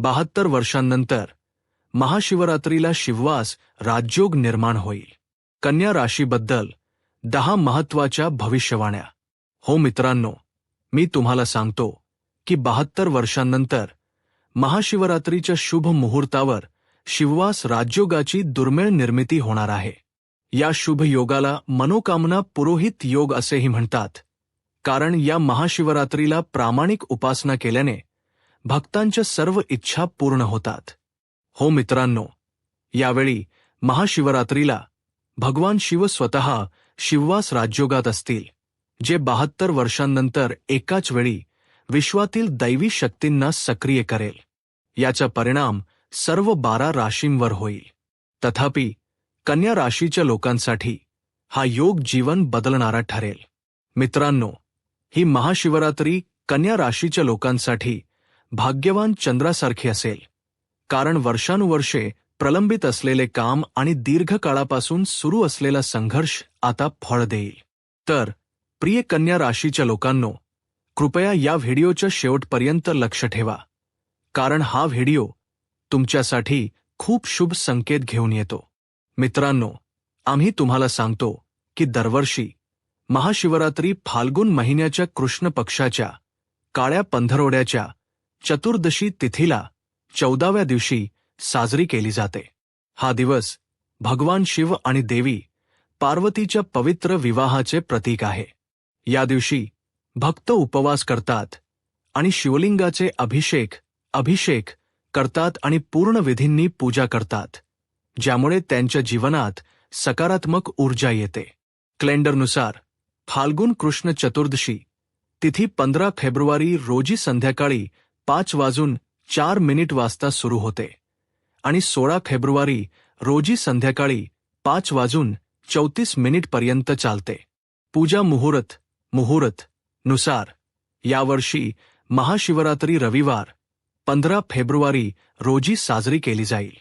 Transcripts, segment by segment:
बहात्तर वर्षांनंतर महाशिवरात्रीला शिववास राजयोग निर्माण होईल. कन्या राशीबद्दल दहा महत्त्वाच्या भविष्यवाण्या. हो मित्रांनो मी तुम्हाला सांगतो की बहात्तर वर्षांनंतर महाशिवरात्रीच्या शुभ मुहूर्तावर शिववास राजयोगाची दुर्मिळ निर्मिती होणार आहे. या शुभ योगाला मनोकामना पुरोहित योग असेही म्हणतात. कारण या महाशिवरात्रीला प्रामाणिक उपासना केल्याने भक्तांच्या सर्व इच्छा पूर्ण होतात. हो मित्रांनो यावेळी महाशिवरात्रीला भगवान शिव स्वतः शिववास राजयोगात असतील जे बहात्तर वर्षांनंतर एकाच वेळी विश्वातील दैवी शक्तींना सक्रिय करेल. याचा परिणाम सर्व बारा राशींवर होईल. तथापि कन्या राशीच्या लोकांसाठी हा योग जीवन बदलणारा ठरेल. मित्रांनो ही महाशिवरात्री कन्या राशीच्या लोकांसाठी भाग्यवान चंद्रासारखी असेल. कारण वर्षानुवर्षे प्रलंबित असलेले काम आणि दीर्घकाळापासून सुरू असलेला संघर्ष आता फळ देईल. तर प्रिय कन्या राशीच्या लोकांनो कृपया या व्हिडिओच्या शेवटपर्यंत लक्ष ठेवा. कारण हा व्हिडिओ तुमच्यासाठी खूप शुभ संकेत घेऊन येतो. मित्रांनो आम्ही तुम्हाला सांगतो की दरवर्षी महाशिवरात्री फाल्गुन महिन्याच्या कृष्ण पक्षाच्या काळ्या पंधरवड्याच्या चतुर्दशी तिथीला चौदाव्या दिवशी साजरी केली जाते. हा दिवस भगवान शिव आणि देवी पार्वतीच्या पवित्र विवाहाचे प्रतीक आहे. या दिवशी भक्त उपवास करतात आणि शिवलिंगाचे अभिषेक अभिषेक करतात आणि पूर्ण विधींनी पूजा करतात ज्यामुळे त्यांच्या जीवनात सकारात्मक ऊर्जा येते. क्लेंडरनुसार फाल्गुन कृष्ण चतुर्दशी तिथी पंधरा फेब्रुवारी रोजी संध्याकाळी पाच वाजून चार मिनिट वाजता सुरू होते. आणि सोळा फेब्रुवारी रोजी संध्याकाळी पाच वाजून चौतीस मिनिटपर्यंत चालते. पूजा मुहूर्त मुहूर्त नुसार. यावर्षी महाशिवरात्री रविवार पंधरा फेब्रुवारी रोजी साजरी केली जाईल.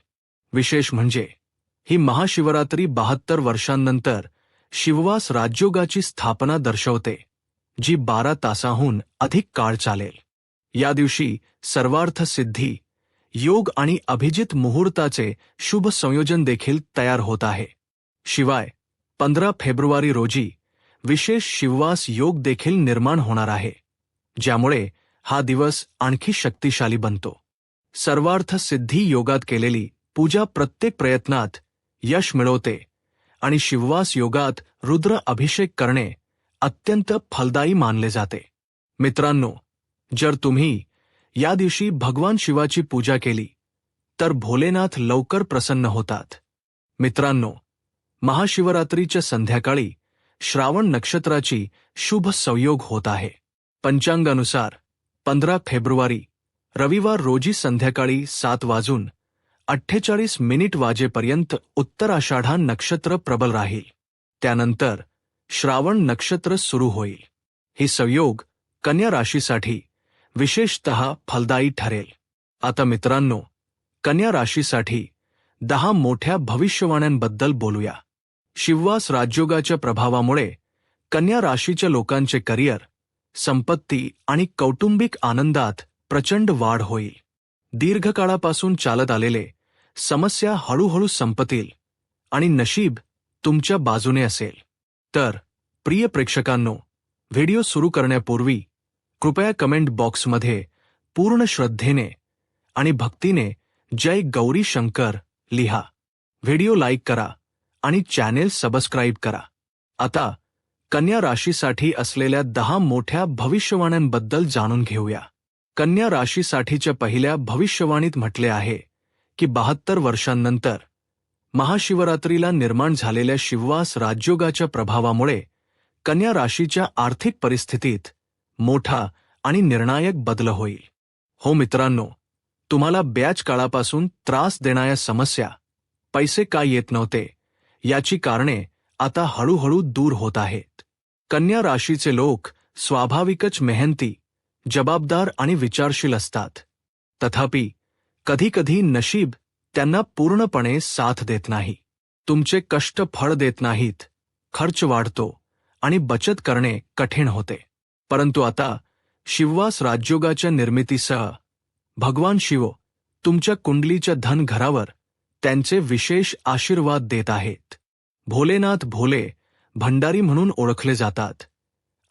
विशेष म्हणजे ही महाशिवरात्री बहात्तर वर्षांनंतर शिववास राजयोगाची स्थापना दर्शवते जी बारा तासाहून अधिक काळ चालेल. या दिवशी सर्वार्थ सिद्धी योग आणि अभिजित मुहूर्ताचे शुभ संयोजन देखील तयार होत आहे. शिवाय पंधरा फेब्रुवारी रोजी विशेष शिववास योग देखील निर्माण होणार आहे ज्यामुळे हा दिवस आणखी शक्तिशाली बनतो. सर्वार्थ सिद्धी योगात केलेली पूजा प्रत्येक प्रयत्नात यश मिळवते आणि शिववास योगात रुद्र अभिषेक करणे अत्यंत फलदायी मानले जाते. मित्रांनो जर तुम्ही या दिवशी भगवान शिवाची पूजा केली तर भोलेनाथ लवकर प्रसन्न होतात. मित्रांनो महाशिवरात्रीच्या संध्याकाळी श्रावण नक्षत्राची शुभ संयोग होत आहे. पंचांगानुसार पंधरा फेब्रुवारी रविवार रोजी संध्याकाळी सात वाजून अठ्ठेचाळीस मिनिट वाजेपर्यंत उत्तराषाढा नक्षत्र प्रबल राहील. त्यानंतर श्रावण नक्षत्र सुरू होईल. ही संयोग कन्या राशीसाठी विशेषत फलदायी ठरेल. आता मित्रांनो कन्या राशीसाठी दहा मोठ्या भविष्यवाण्यांबद्दल बोलूया. शिववास राजयोगाच्या प्रभावामुळे कन्या राशीच्या लोकांचे करिअर संपत्ती आणि कौटुंबिक आनंदात प्रचंड वाढ होईल. दीर्घकाळापासून चालत आलेले समस्या हळूहळू संपतील आणि नशीब तुमच्या बाजूने असेल. तर प्रिय प्रेक्षकांनो व्हिडिओ सुरू करण्यापूर्वी कृपया कमेंट बॉक्समध्ये पूर्ण श्रद्धेने आणि भक्तीने जय गौरी शंकर लिहा. व्हिडिओ लाईक करा आणि चॅनेल सबस्क्राईब करा. आता कन्या राशीसाठी असलेल्या दहा मोठ्या भविष्यवाण्यांबद्दल जाणून घेऊया. कन्या राशीसाठीच्या पहिल्या भविष्यवाणीत म्हटले आहे की बहात्तर वर्षांनंतर महाशिवरात्रीला निर्माण झालेल्या शिववास राजयोगाच्या प्रभावामुळे कन्या राशीच्या आर्थिक परिस्थितीत मोठा आणि निर्णायक बदल होईल. हो मित्रांनो तुम्हाला ब्याच काळापासून त्रास देणाऱ्या समस्या पैसे का येत नव्हते याची कारणे आता हळूहळू दूर होत आहेत. कन्या राशीचे लोक स्वाभाविकच मेहनती जबाबदार आणि विचारशील असतात. तथापि कधीकधी नशीब त्यांना पूर्णपणे साथ देत नाही. तुमचे कष्ट फळ देत नाहीत खर्च वाढतो आणि बचत करणे कठीण होते. परंतु आता शिववास राजयोगाच्या निर्मितीसह भगवान शिव तुमच्या कुंडलीच्या धन घरावर त्यांचे विशेष आशीर्वाद देत आहेत. भोलेनाथ भोले भंडारी म्हणून ओळखले जातात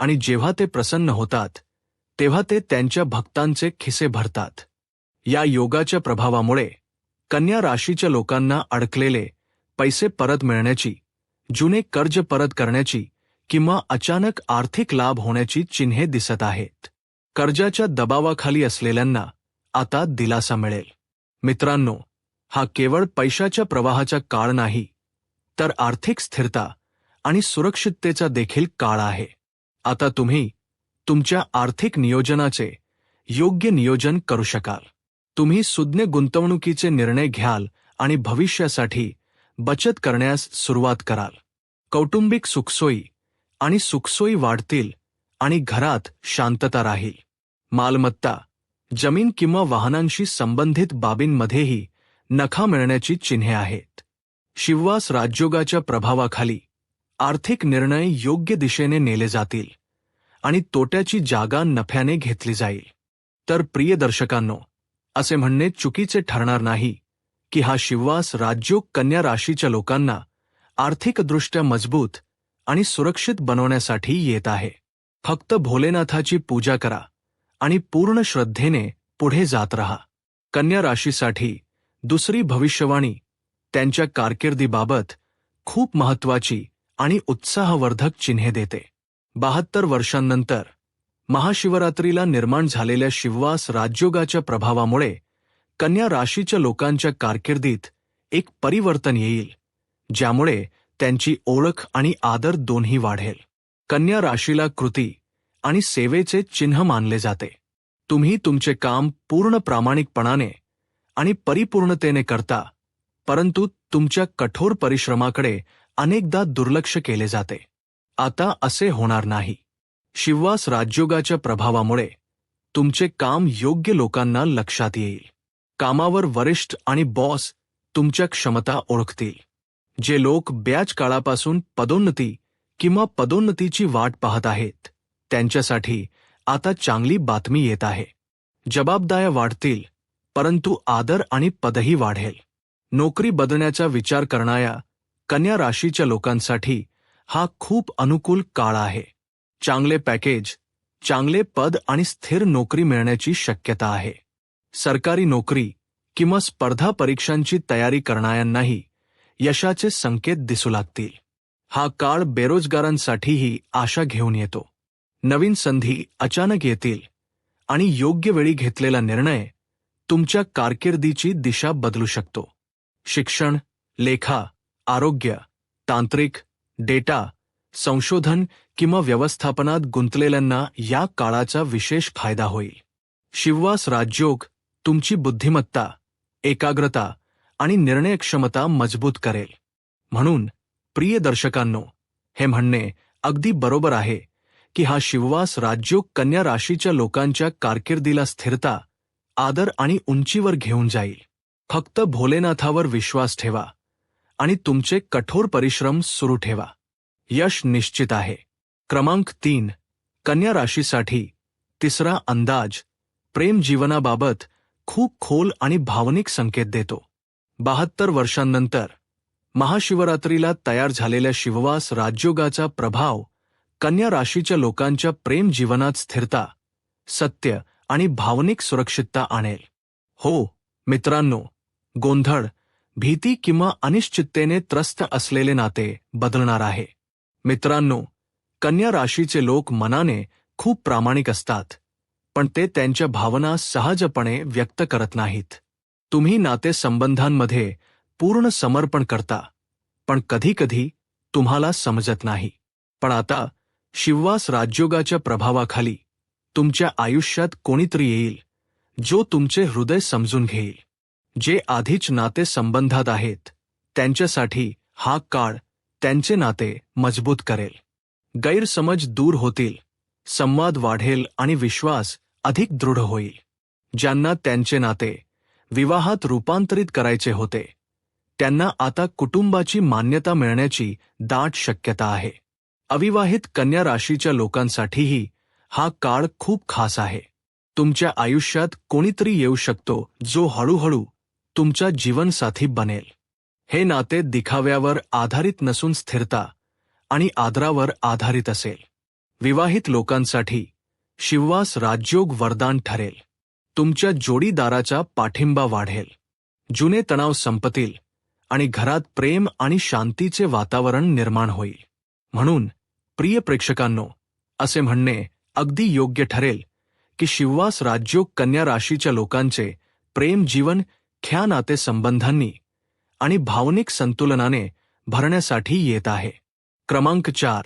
आणि जेव्हा ते प्रसन्न होतात तेव्हा ते त्यांच्या भक्तांचे खिसे भरतात. या योगाच्या प्रभावामुळे कन्या राशीच्या लोकांना अडकलेले पैसे परत मिळण्याची जुने कर्ज परत करण्याची किंवा अचानक आर्थिक लाभ होण्याची चिन्हे दिसत आहेत. कर्जाच्या दबावाखाली असलेल्यांना आता दिलासा मिळेल. मित्रांनो हा केवळ पैशाच्या प्रवाहाचा काळ नाही तर आर्थिक स्थिरता आणि सुरक्षिततेचा देखील काळ आहे. आता तुम्ही तुमच्या आर्थिक नियोजनाचे योग्य नियोजन करू शकाल. तुम्ही सुज्ञ गुंतवणुकीचे निर्णय घ्याल आणि भविष्यासाठी बचत करण्यास सुरुवात कराल. कौटुंबिक सुखसोयी आणि सुखसोयी वाढतील आणि घरात शांतता राहील. मालमत्ता जमीन किंवा वाहनांशी संबंधित बाबींमध्येही नखा मिळण्याची चिन्हे आहेत. शिववास राजयोगाच्या प्रभावाखाली आर्थिक निर्णय योग्य दिशेने नेले जातील आणि तोट्याची जागा नफ्याने घेतली जाईल. तर प्रिय दर्शकांनो असे म्हणणे चुकीचे ठरणार नाही की हा शिववास राजयोग कन्या राशीच्या लोकांना आर्थिकदृष्ट्या मजबूत आणि सुरक्षित बनवण्यासाठी येत आहे. फक्त भोलेनाथाची पूजा करा आणि पूर्ण श्रद्धेने पुढे जात रहा. कन्या राशीसाठी दुसरी भविष्यवाणी त्यांच्या कारकिर्दीबाबत खूप महत्वाची आणि उत्साहवर्धक चिन्हे देते. बहात्तर वर्षांनंतर महाशिवरात्रीला निर्माण झालेल्या शिववास राजयोगाच्या प्रभावामुळे कन्या राशीच्या लोकांच्या कारकिर्दीत एक परिवर्तन येईल ज्यामुळे त्यांची ओळख आणि आदर दोन्ही वाढेल. कन्या राशीला कृती आणि सेवेचे चिन्ह मानले जाते. तुम्ही तुमचे काम पूर्ण प्रामाणिकपणाने आणि परिपूर्णतेने करता परंतु तुमच्या कठोर परिश्रमाकडे अनेकदा दुर्लक्ष केले जाते. आता असे होणार नाही. शिववास राजयोगाच्या प्रभावामुळे तुमचे काम योग्य लोकांना लक्षात येईल. कामावर वरिष्ठ आणि बॉस तुमच्या क्षमता ओळखतील. जे लोक ब्याज काळापासून पदोन्नती किंवा पदोन्नतीची वाट पाहत आहेत त्यांच्यासाठी आता चांगली बातमी येत आहे. जबाबदाऱ्या वाढतील परंतु आदर आणि पदही वाढेल. नोकरी बदलण्याचा विचार करणाऱ्या कन्या राशीच्या लोकांसाठी हा खूप अनुकूल काळ आहे. चांगले पॅकेज चांगले पद आणि स्थिर नोकरी मिळण्याची शक्यता आहे. सरकारी नोकरी किंवा स्पर्धा परीक्षांची तयारी करणाऱ्यांनाही यशाचे संकेत दिसू लागतील. हा काळ बेरोजगारांसाठीही आशा घेऊन येतो. नवीन संधी अचानक येतील. आणि योग्य वेळी घेतलेला निर्णय तुमच्या कारकिर्दीची दिशा बदलू शकतो. शिक्षण लेखा आरोग्य तांत्रिक डेटा संशोधन किंवा व्यवस्थापनात गुंतलेल्यांना या काळाचा विशेष फायदा होईल. शिववास राजयोग तुमची बुद्धिमत्ता एकाग्रता आणि निर्णयक्षमता मजबूत करेल. म्हणून प्रिय दर्शकांनो हे म्हणणे अगदी बरोबर आहे की हा शिववास राज्योग कन्या राशीच्या लोकांच्या कारकिर्दीला स्थिरता आदर आणि उंचीवर घेऊन जाईल. फक्त भोलेनाथावर विश्वास ठेवा आणि तुमचे कठोर परिश्रम सुरू ठेवा. यश निश्चित आहे. क्रमांक तीन कन्या राशीसाठी तिसरा अंदाज प्रेम जीवनाबाबत खूप खोल आणि भावनिक संकेत देतो. बहात्तर वर्षांनंतर महाशिवरात्रीला तयार झालेल्या शिववास राजयोगाचा प्रभाव कन्या राशीच्या लोकांच्या प्रेम जीवनात स्थिरता सत्य आणि भावनिक सुरक्षितता आणेल. हो मित्रांनो गोंधळ भीती किंवा अनिश्चिततेने त्रस्त असलेले नाते बदलणार आहे. मित्रांनो कन्या राशीचे लोक मनाने खूप प्रामाणिक असतात पण ते त्यांच्या भावना सहजपणे व्यक्त करत नाहीत. तुम्ही नातेसंबंधांमध्ये पूर्ण समर्पण करता पण कधीकधी तुम्हाला समजत नाही. पण आता शिववास राजयोगाच्या प्रभावाखाली तुमच्या आयुष्यात कोणीतरी येईल जो तुमचे हृदय समजून घेईल. जे आधीच नातेसंबंधात आहेत त्यांच्यासाठी हा काळ त्यांचे नाते मजबूत करेल. गैरसमज दूर होतील संवाद वाढेल आणि विश्वास अधिक दृढ होईल. ज्यांना त्यांचे नाते विवाहात रूपांतरित करायचे होते. त्यांना आता कुटुंबाची मान्यता मिळण्याची दाट शक्यता आहे. अविवाहित कन्या राशीच्या लोकांसाठीही हा काळ खूप खास आहे. तुमच्या आयुष्यात कोणीतरी येऊ शकतो जो हळूहळू तुमचा जीवनसाथी बनेल. हे नाते दिखाव्यावर आधारित नसून स्थिरता आणि आदरावर आधारित असेल. विवाहित लोकांसाठी शिववास राजयोग वरदान ठरेल. तुमच्या जोडीदाराचा पाठिंबा वाढेल. जुने तणाव संपतील आणि घरात प्रेम आणि शांतीचे वातावरण निर्माण होईल. म्हणून प्रिय प्रेक्षकांनो असे म्हणणे अगदी योग्य ठरेल की शिववास राज्योग कन्या राशीच्या लोकांचे प्रेम जीवन ख्या नाते संबंधांनी आणि भावनिक संतुलनाने भरण्यासाठी येत आहे. क्रमांक चार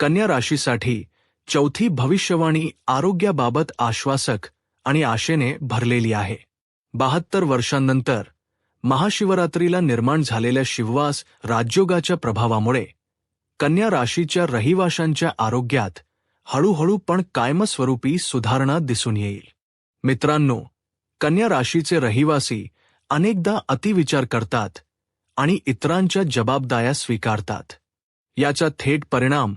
कन्या राशीसाठी चौथी भविष्यवाणी आरोग्याबाबत आश्वासक आणि आशेने भरलेली आहे. बहात्तर वर्षांनंतर महाशिवरात्रीला निर्माण झालेल्या शिववास राजयोगाच्या प्रभावामुळे कन्या राशीच्या रहिवाशांच्या आरोग्यात हळूहळू पण कायमस्वरूपी सुधारणा दिसून येईल. मित्रांनो कन्या राशीचे रहिवासी अनेकदा अतिविचार करतात आणि इतरांच्या जबाबदाऱ्या स्वीकारतात. याचा थेट परिणाम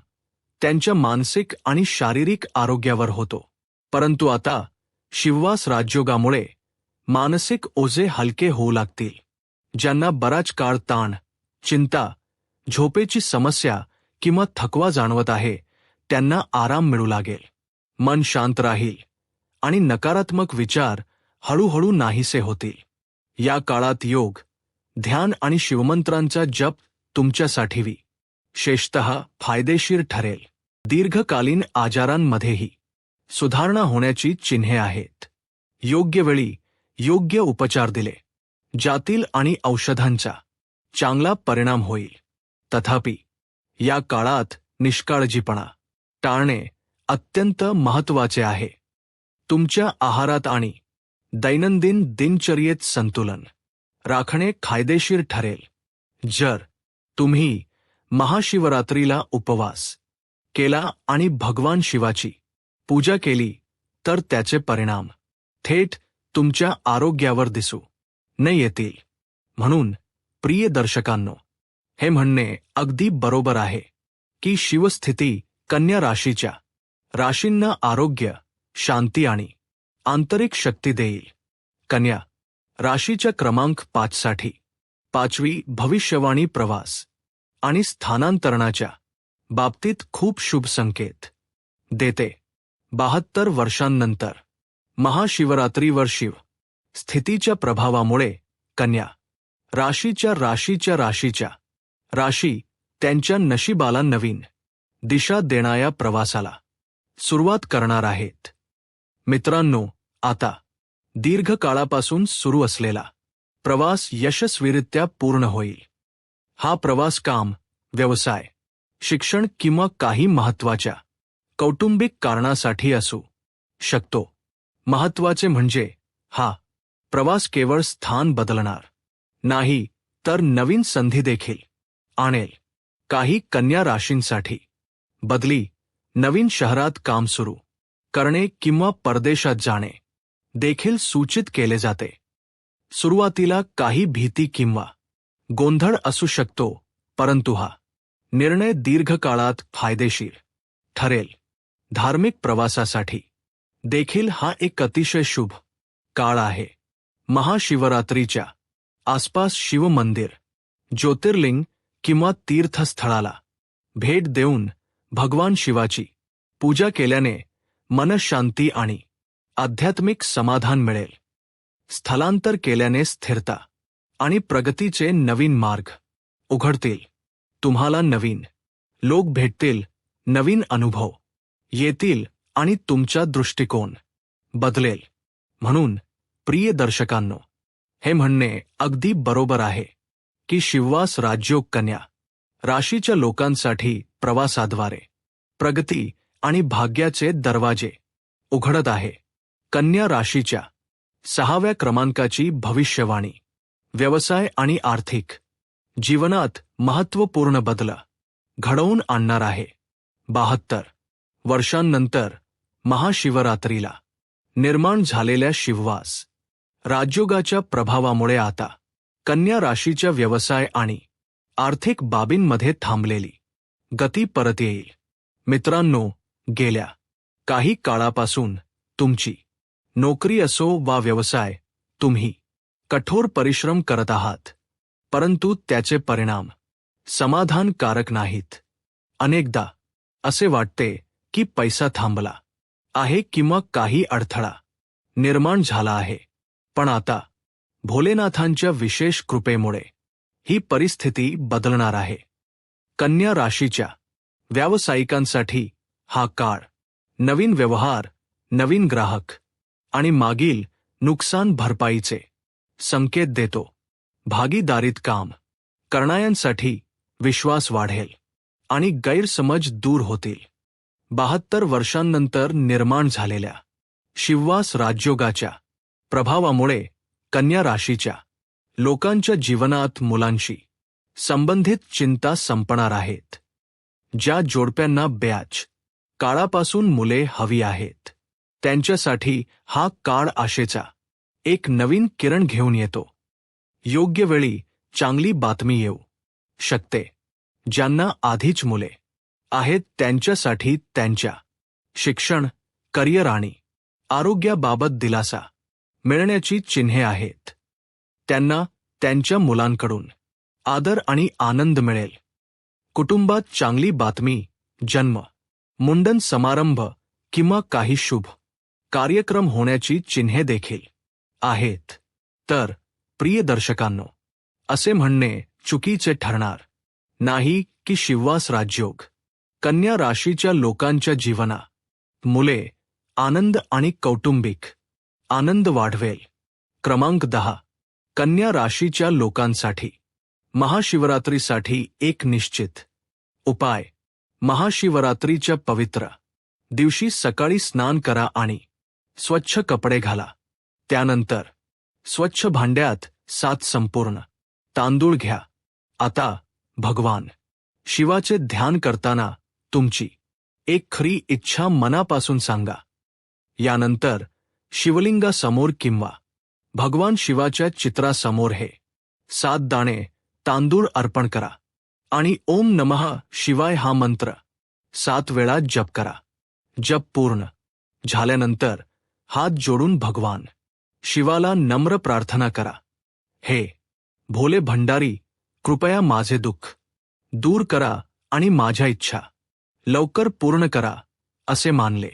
त्यांच्या मानसिक आणि शारीरिक आरोग्यावर होतो. परंतु आता शिववास राजयोगामुळे मानसिक ओझे हलके होऊ लागतील. ज्यांना बराच काळ ताण चिंता झोपेची समस्या किंवा थकवा जाणवत आहे त्यांना आराम मिळू लागेल. मन शांत राहील आणि नकारात्मक विचार हळूहळू नाहीसे होतील. या काळात योग ध्यान आणि शिवमंत्रांचा जप तुमच्यासाठीवी शेषत फायदेशीर ठरेल. दीर्घकालीन आजारांमध्येही. सुधारणा होण्याची चिन्हे आहेत. योग्य वेळी योग्य उपचार दिले. जातील आणि औषधांचा चांगला परिणाम होईल. तथापि या काळात निष्काळजीपणा टाळणे अत्यंत महत्त्वाचे आहे. तुमच्या आहारात आणि दैनंदिन दिनचर्येत संतुलन राखणे फायदेशीर ठरेल. जर तुम्ही महाशिवरात्रीला उपवास केला आणि भगवान शिवाची पूजा केली, तर त्याचे परिणाम. थेट तुमच्या आरोग्यावर दिसू. न येतील. म्हणून, प्रिय दर्शकांनो, हे म्हणणे अगदी बरोबर आहे, की शिवस्थिती कन्या राशीच्या, राशींना आरोग्य, शांती आणि आंतरिक शक्ती देईल. कन्या, राशीच्या क्रमांक पाचसाठी पाचवी भविष्यवाणी प्रवास आणि स्थानांतरणाच्या बाबतीत खूप शुभ संकेत. देते. बहात्तर वर्षांनंतर. महाशिवरात्रीवर शिव. स्थितीच्या प्रभावामुळे कन्या. राशीच्या राशीच्या राशीच्या. राशी त्यांच्या नशिबाला नवीन. दिशा देणाऱ्या प्रवासाला. सुरुवात करणार आहेत. मित्रांनो आता. दीर्घकाळापासून सुरू असलेला. प्रवास यशस्वीरित्या पूर्ण होईल. हा प्रवास काम व्यवसाय शिक्षण किंवा काही महत्त्वाच्या कौटुंबिक कारणासाठी असू शकतो. महत्त्वाचे म्हणजे हा प्रवास केवळ स्थान बदलणार नाही तर नवीन संधी देखील आणेल. काही कन्या राशींसाठी बदली नवीन शहरात काम सुरू करणे किंवा परदेशात जाणे देखील सूचित केले जाते. सुरुवातीला काही भीती किंवा गोंधळ असू शकतो परंतु हा निर्णय दीर्घकाळात फायदेशीर ठरेल. धार्मिक प्रवासासाठी. देखील हा एक अतिशय शुभ काळ आहे. महाशिवरात्रीच्या आसपास शिवमंदिर ज्योतिर्लिंग किंवा तीर्थस्थळाला भेट देऊन भगवान शिवाची पूजा केल्याने मनशांती आणि आध्यात्मिक समाधान मिळेल. स्थलांतर केल्याने स्थिरता आणि प्रगतीचे नवीन मार्ग उघडतील. तुम्हाला नवीन लोक भेटतील नवीन अनुभव. येतील आणि तुमचा दृष्टिकोन बदलेल. म्हणून प्रिय दर्शकांनो हे म्हणणे अगदी बरोबर आहे की शिववास राजयोग कन्या राशीच्या लोकांसाठी प्रवासाद्वारे प्रगती आणि भाग्याचे दरवाजे उघडत आहे. कन्या राशीच्या सहाव्या क्रमांकाची भविष्यवाणी व्यवसाय आणि आर्थिक जीवनात महत्त्वपूर्ण बदल घडवून आणणार आहे. बहात्तर वर्षांनंतर महाशिवरात्रीला निर्माण झालेल्या शिववास. राजयोगाच्या प्रभावामुळे आता कन्या राशीच्या व्यवसाय आणि आर्थिक बाबींमध्ये थांबलेली गती परत येईल. मित्रांनो गेल्या काही काळापासून तुमची नोकरी असो वा व्यवसाय तुम्ही कठोर परिश्रम करत आहात. परंतु त्याचे परिणाम समाधानकारक नाहीत. अनेकदा असे वाटते की पैसा थांबला. आहे किंवा काही अडथळा. निर्माण झाला आहे. पण आता भोलेनाथांच्या विशेष कृपेमुळे ही परिस्थिती बदलणार आहे. कन्या राशीच्या व्यावसायिकांसाठी हा काळ नवीन व्यवहार नवीन ग्राहक आणि मागील नुकसान भरपाईचे संकेत देतो. भागीदारीत काम करणाऱ्यांसाठी विश्वास वाढेल आणि गैरसमज दूर होतील. बहात्तर वर्षांनंतर निर्माण झालेल्या शिववास राजयोगाच्या प्रभावामुळे कन्या राशीच्या लोकांच्या जीवनात मुलांशी संबंधित चिंता संपणार आहेत ज्या जोडप्यांना ब्याज काळापासून मुले हवी आहेत. त्यांच्यासाठी हा काळ आशेचा एक नवीन किरण घेऊन येतो. योग्य वेळी चांगली बातमी येऊ शकते ज्यांना आधीच मुले आहेत त्यांच्यासाठी त्यांच्या. शिक्षण करिअर आणि आरोग्याबाबत दिलासा. मिळण्याची चिन्हे आहेत. त्यांना त्यांच्या मुलांकडून. आदर आणि आनंद मिळेल. कुटुंबात चांगली बातमी जन्म मुंडन समारंभ किंवा काही शुभ कार्यक्रम होण्याची चिन्हे देखील आहेत. तर प्रिय दर्शकांनो असे म्हणणे चुकीचे ठरणार नाही की शिववास राजयोग. कन्या राशीच्या लोकांच्या जीवना. मुले आनंद आणि कौटुंबिक. आनंद वाढवेल. क्रमांक दहा. कन्या राशीच्या लोकांसाठी. महाशिवरात्रीसाठी एक निश्चित. उपाय. महाशिवरात्रीच्या पवित्र. दिवशी सकाळी स्नान करा आणि स्वच्छ कपडे घाला. त्यानंतर स्वच्छ भांड्यात सात संपूर्ण. तांदूळ घ्या. आता भगवान. शिवाचे ध्यान करताना तुमची. एक खरी इच्छा मनापासून सांगा. यानंतर शिवलिंगासमोर किंवा. भगवान शिवाच्या चित्रासमोर हे. सात दाणे, तांदूळ अर्पण करा. आणि ओम नमः शिवाय हा मंत्र. सात वेळा जप करा. जप पूर्ण. झाल्यानंतर हात जोडून भगवान. शिवाला नम्र प्रार्थना करा. हे. भोले भंडारी, कृपया माझे दुःख दूर करा आणि माझ्या इच्छा. लवकर पूर्ण करा असे मानले.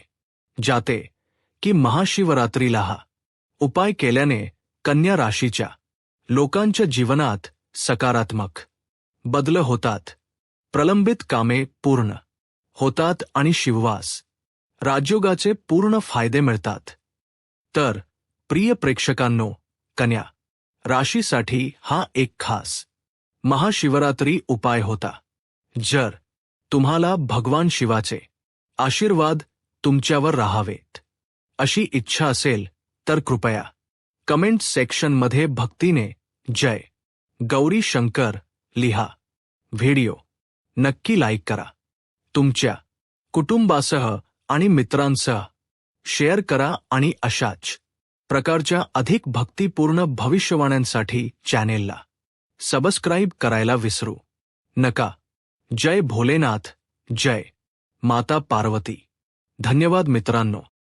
जाते की महाशिवरात्रीला हा उपाय केल्याने कन्या राशीच्या लोकांच्या जीवनात सकारात्मक बदल होतात. प्रलंबित कामे पूर्ण होतात आणि शिववास. राजयोगाचे पूर्ण फायदे मिळतात. तर प्रिय प्रेक्षकांनो कन्या राशीसाठी हा एक खास महाशिवरात्री उपाय होता. जर तुम्हाला भगवान शिवाचे आशीर्वाद तुमच्यावर राहावेत. अशी इच्छा असेल तर कृपया कमेंट सेक्शनमध्ये भक्तीने जय. गौरी शंकर लिहा. व्हिडिओ नक्की लाईक करा. तुमच्या कुटुंबासह आणि मित्रांसह शेअर करा आणि अशाच प्रकारच्या अधिक भक्तीपूर्ण भविष्यवाण्यांसाठी चॅनेलला सबस्क्राईब करायला विसरू नका. जय भोलेनाथ जय. माता पार्वती. धन्यवाद मित्रांनो.